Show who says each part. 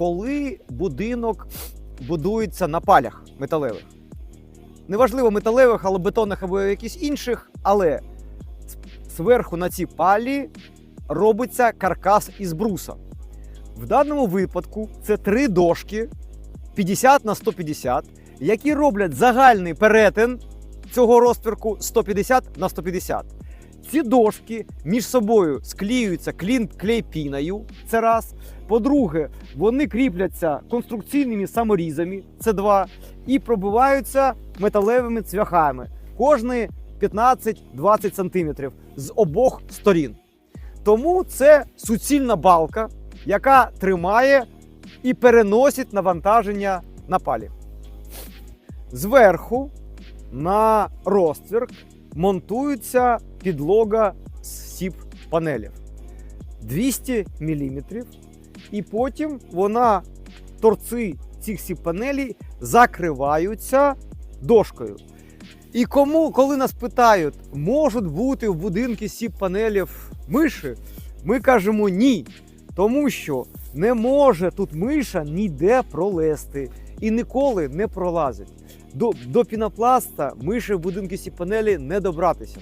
Speaker 1: коли будинок будується на палях металевих. Неважливо металевих, але бетонних або якихось інших, але зверху на ці палі робиться каркас із бруса. В даному випадку це три дошки 50 на 150, які роблять загальний перетин цього розтвірку 150 на 150. Ці дошки між собою склеюються клін клейпіною. Це раз. По-друге, вони кріпляться конструкційними саморізами. Це два. І пробиваються металевими цвяхами. Кожні 15-20 см з обох сторін. Тому це суцільна балка, яка тримає і переносить навантаження на палі. Зверху на розтвірк монтується підлога з сіп панелів 200 мм, і потім вона торці цих сіп панелей закриваються дошкою. І кому, коли нас питають, можуть бути в будинку сіп панелів миші, ми кажемо ні. Тому що не може тут миша ніде пролезти і ніколи не пролазить. До, до пінопласта миші в будинку сіп панелі не добратися.